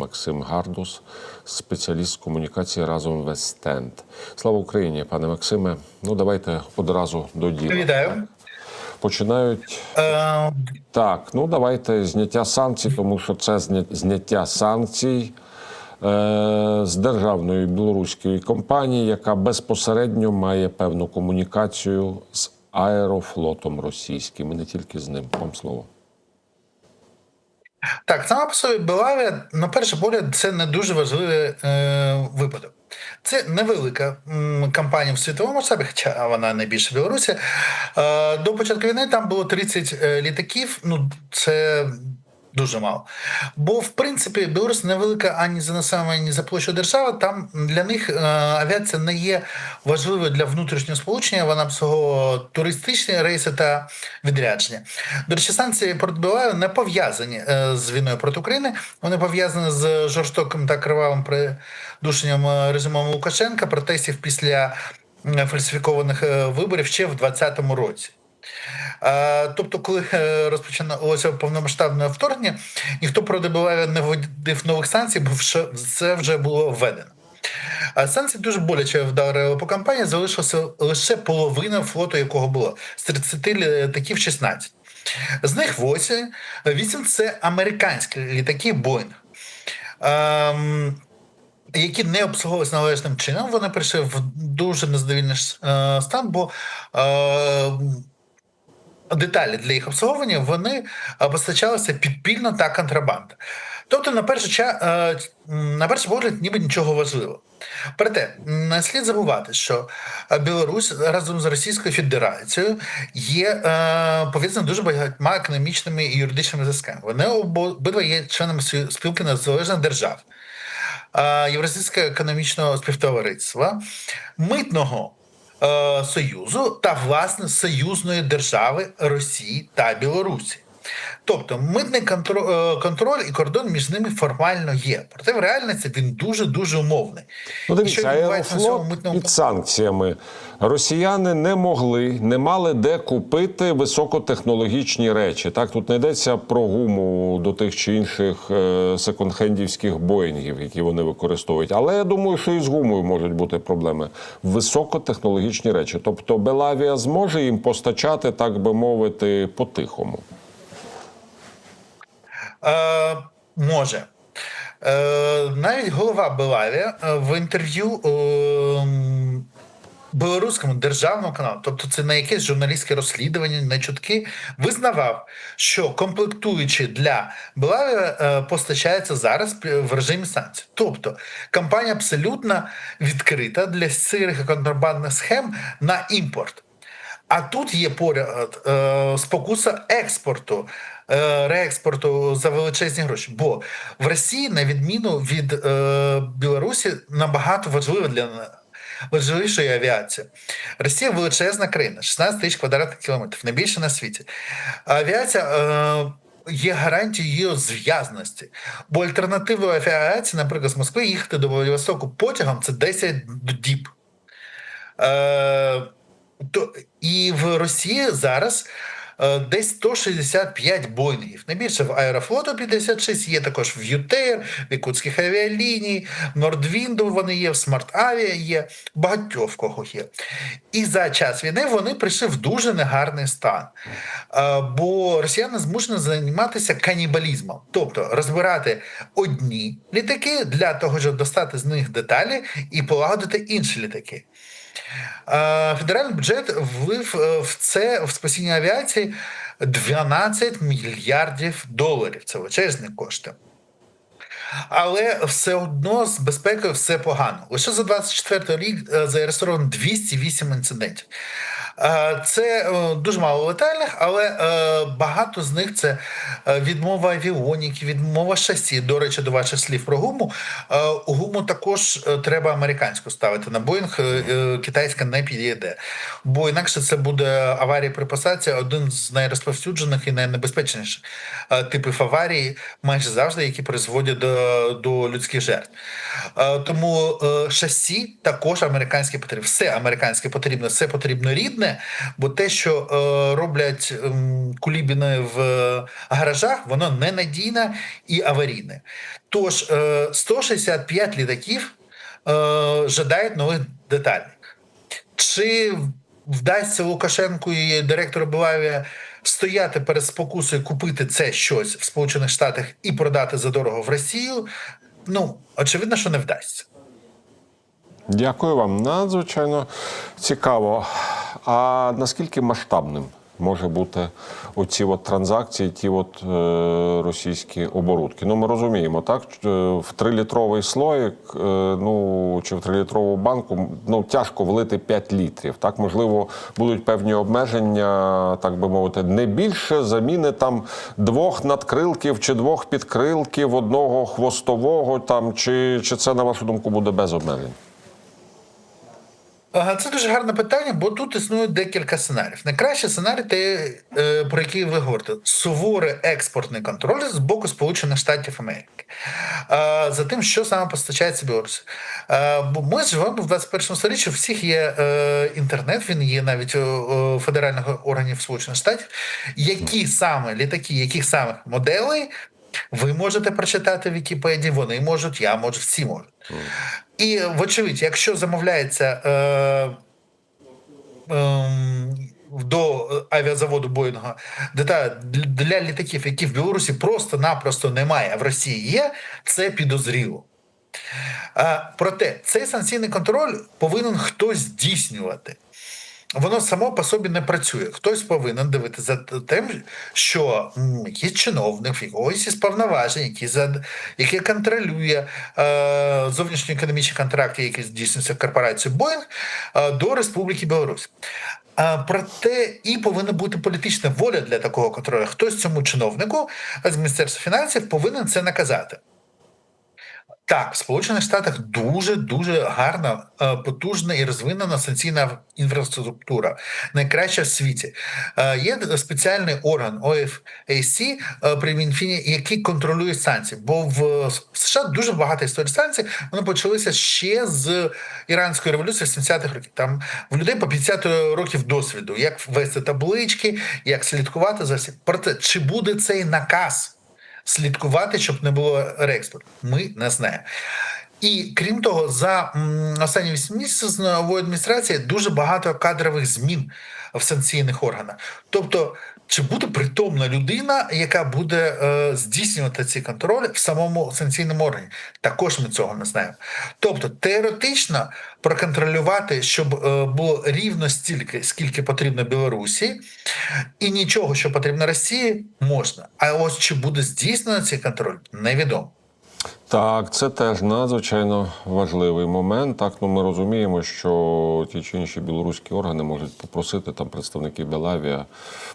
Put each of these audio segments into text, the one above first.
Максим Гардус, спеціаліст з комунікації разом Вестенд. Слава Україні, пане Максиме. Ну давайте одразу до діла. Вітаю. Починають Е, так. Ну давайте зняття санкцій, тому що це зня- зняття санкцій е, з державної білоруської компанії, яка безпосередньо має певну комунікацію з аерофлотом російським, і не тільки з ним. Вам слово. Так, сама по собі Белавія, на перший погляд, це не дуже важливий е, випадок. Це невелика кампанія в світовому масштабі, хоча вона найбільша в Білорусі. Е, до початку війни там було 30 е, літаків. Ну, це дуже мало. Бо, в принципі, Білорусь невелика ані за населення, ані за площу держава. Там для них е, авіація не є важливою для внутрішнього сполучення. Вона всього туристичні рейси та відрядження. До речі, санкції проти не пов'язані е, з війною проти України. Вони пов'язані з жорстоким та кривавим придушенням е, режимом Лукашенка, протестів після фальсифікованих виборів ще в 2020 році. Тобто, коли е, розпочиналося повномасштабне вторгнення, ніхто проти Білорусі не вводив нових санкцій, бо це вже було введено. Санкції дуже боляче вдарили по компанії. Залишилося лише половина флоту, якого було з 30 літаків 16. З них 8, 8 це американські літаки Boeing. Ем, які не обслуговувалися належним чином, вони прийшли в дуже незадовільний е, стан, бо е, деталі для їх обслуговування вони е, постачалися підпільно та контрабанда. Тобто, на перший ча, е, на перший погляд, ніби нічого важливого. Проте не слід забувати, що е, Білорусь разом з Російською Федерацією є пов'язана дуже багатьма економічними і юридичними зв'язками. Вони обидва є членами спіл- спілки незалежних держав. Євразійського економічного співтовариства, митного е, союзу та власне союзної держави Росії та Білорусі. Тобто митний контроль, контроль і кордон між ними формально є. Проте в реальності він дуже дуже умовний. Ну, дивіться, аерофлот митному під санкціями. Росіяни не могли, не мали де купити високотехнологічні речі. Так, тут не йдеться про гуму до тих чи інших е, секонд-хендівських боїнгів, які вони використовують. Але я думаю, що і з гумою можуть бути проблеми. Високотехнологічні речі. Тобто Белавія зможе їм постачати, так би мовити, по-тихому. Е, може. Е, навіть голова Белавія е, в інтерв'ю е, білоруському державному каналу, тобто це не якесь журналістське розслідування, не чутки, визнавав, що комплектуючі для Белавія е, постачаються зараз в режимі санкцій. Тобто компанія абсолютно відкрита для сирих контрабандних схем на імпорт. А тут є поряд е, спокуса експорту, е, реекспорту за величезні гроші. Бо в Росії, на відміну від е, Білорусі, набагато важлива для важливішої авіація. Росія величезна країна, 16 тисяч квадратних кілометрів, найбільше на світі. Авіація. Е, Є гарантією її зв'язності. Бо альтернативою авіації, наприклад, з Москви їхати до Владивостоку потягом це 10 діб. Е, то, і в Росії зараз е, десь 165 боїнгів. Найбільше в Аерофлоту 56, є також в ЮТЕР, в Якутських авіаліній, в Нордвінду вони є, в Смарт-Авіа є, багатьох в кого є. І за час війни вони прийшли в дуже негарний стан. Е, Бо росіяни змушені займатися канібалізмом, тобто розбирати одні літаки для того, щоб достати з них деталі і полагодити інші літаки. Федеральний бюджет влив е, в це в спасіння авіації 12 мільярдів доларів. Це величезні кошти. Але все одно з безпекою все погано. Лише за 24 рік е, зареєстровано 208 інцидентів. Е, Це е, дуже мало летальних, але е, багато з них це відмова авіоніки, відмова шасі. До речі, до ваших слів про гуму. Гуму також треба американську ставити на Боїнг, китайська не підійде. Бо інакше це буде аварія при посадці, один з найрозповсюджених і найнебезпечніших типів аварії, майже завжди, які призводять до, до людських жертв. Тому шасі також американське потрібно. Все американське потрібно, все потрібно рідне. Бо те, що е, роблять ем, кулібіни в е, гаражах, воно ненадійне і аварійне. Тож е, 165 літаків е, жадають нових деталей. Чи вдасться Лукашенку і директору Белавія стояти перед спокусою купити це щось в Сполучених Штатах і продати задорого в Росію? Ну, очевидно, що не вдасться. Дякую вам. Надзвичайно цікаво. А наскільки масштабним може бути оці от транзакції, ті от е, російські оборудки? Ну, ми розуміємо, так? е, В трилітровий слоїк, е, ну чи в трилітрову банку ну, тяжко влити 5 літрів. Так, можливо, будуть певні обмеження, так би мовити, не більше заміни там двох надкрилків чи двох підкрилків, одного хвостового там, чи, чи це, на вашу думку, буде без обмежень? Це дуже гарне питання, бо тут існує декілька сценаріїв. Найкращий сценарій, те, е, про який ви говорите, суворий експортний контроль з боку Сполучених Штатів Америки е, за тим, що саме постачається Білорусі. Е, Бо ми живемо в 21 столітті, у всіх є е, інтернет, він є навіть у у федеральних органів Сполучених Штатів. Які саме літаки, яких саме моделей ви можете прочитати в Вікіпедії, вони можуть, я можу, всі можуть. І, вочевидь, якщо замовляється е, е, до авіазаводу Боїнга деталь для літаків, які в Білорусі просто-напросто немає, а в Росії є, це підозріло. Е, проте цей санкційний контроль повинен хтось здійснювати. Воно само по собі не працює. Хтось повинен дивитися за тим, що якийсь чиновник, якогось із повноважень, який, за, який контролює е, зовнішньоекономічні контракти, які здійснюються корпорацією Боїнг, е, до Республіки Білорусь. Проте і повинна бути політична воля для такого контролю. Хтось цьому чиновнику з Міністерства фінансів повинен це наказати. Так, в Сполучених Штатах дуже дуже гарна, е, потужна і розвинена санкційна інфраструктура, найкраща в світі. Е, Є спеціальний орган OFAC е, при Мінфіні, який контролює санкції. Бо в США дуже багато історій санкцій. Вони почалися ще з іранської революції 70-х років. Там в людей по 50 років досвіду, як вести таблички, як слідкувати за всім. Проте чи буде цей наказ? Слідкувати, щоб не було реекспорту. Ми не знаємо. І крім того, за останні 8 місяців з нової адміністрації дуже багато кадрових змін в санкційних органах. Тобто, чи буде притомна людина, яка буде е, здійснювати ці контролі в самому санкційному органі? Також ми цього не знаємо. Тобто, теоретично проконтролювати, щоб е, було рівно стільки, скільки потрібно Білорусі, і нічого, що потрібно Росії, можна. А ось чи буде здійснено цей контроль, невідомо. Так, це теж надзвичайно важливий момент. Так, ну ми розуміємо, що ті чи інші білоруські органи можуть попросити там представників Белавія,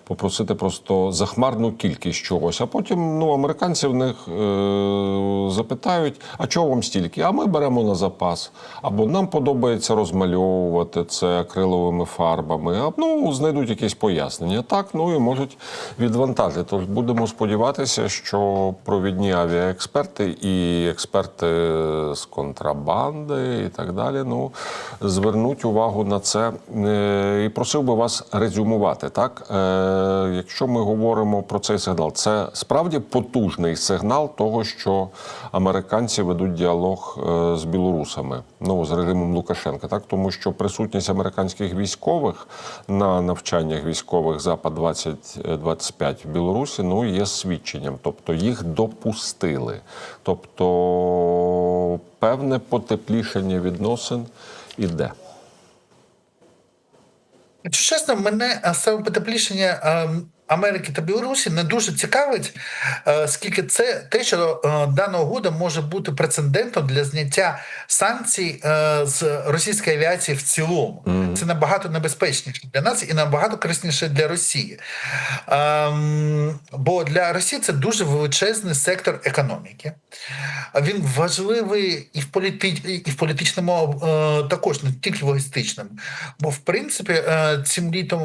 попросити просто захмарну кількість чогось, а потім ну, американці в них е- запитають, а чого вам стільки? А ми беремо на запас. Або нам подобається розмальовувати це акриловими фарбами, а ну знайдуть якісь пояснення. Так, ну і можуть відвантажити. Тож будемо сподіватися, що провідні авіаексперти і експерти з контрабанди і так далі. Ну звернуть увагу на це. Е, І просив би вас резюмувати. Так, Е, якщо ми говоримо про цей сигнал, це справді потужний сигнал того, що американці ведуть діалог е, з білорусами, ну з режимом Лукашенка, так тому що присутність американських військових на навчаннях військових Запад 2025 в Білорусі ну є свідченням, тобто їх допустили. Тобто певне потеплішення відносин іде. Чесно, мене саме потеплішення е, Америки та Білорусі не дуже цікавить, е, скільки це те, що е, дана угода може бути прецедентом для зняття санкцій е, з російської авіації в цілому. Це набагато небезпечніше для нас і набагато корисніше для Росії. Ем, Бо для Росії це дуже величезний сектор економіки. Він важливий і в політи... і в політичному також, не тільки в логістичному. Бо в принципі цим літом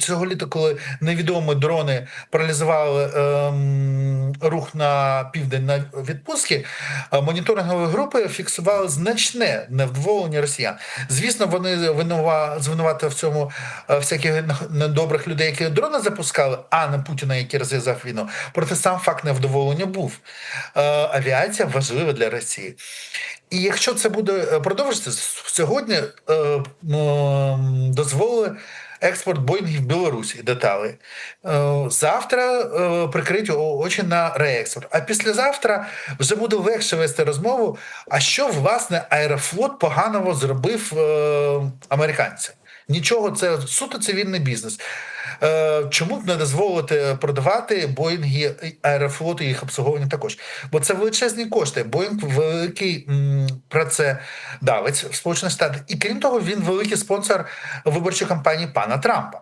цього літа, коли не невідомі дрони паралізували ем, рух на південь на відпустки, е, моніторингові групи фіксували значне невдоволення росіян. Звісно, вони винува- звинуватили в цьому е, всяких недобрих людей, які дрони запускали, а не Путіна, який розв'язав війну. Проте сам факт невдоволення був. Е, Авіація важлива для Росії. І якщо це буде е, продовжитися, сьогодні е, м, дозволили експорт Боїнгів Білорусі деталі. Е, завтра прикрить очі на реекспорт. А післязавтра вже буде легше вести розмову. А що власне Аерофлот поганого зробив е, американцям? Нічого, це суто цивільний бізнес. Е, чому б не дозволити продавати Боїнги аерофлоту і їх обслуговування також? Бо це величезні кошти. Боїнг великий працедавець в Сполучених Штатах, і крім того, він великий спонсор виборчої кампанії пана Трампа.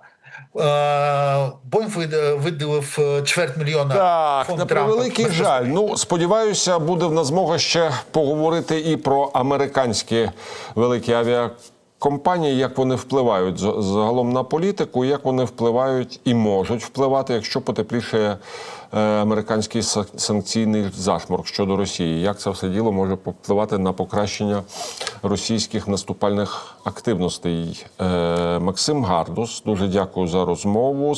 Е, Боїнг виділив е, чверть мільйона Так, фонд на Трампа. превеликий жаль. Ну сподіваюся, буде в нас змога ще поговорити і про американські великі авіакомпанії, як вони впливають загалом на політику, як вони впливають і можуть впливати, якщо потепліше американський санкційний зашморк щодо Росії. Як це все діло може впливати на покращення російських наступальних активностей? Е, Максим Гардус, дуже дякую за розмову.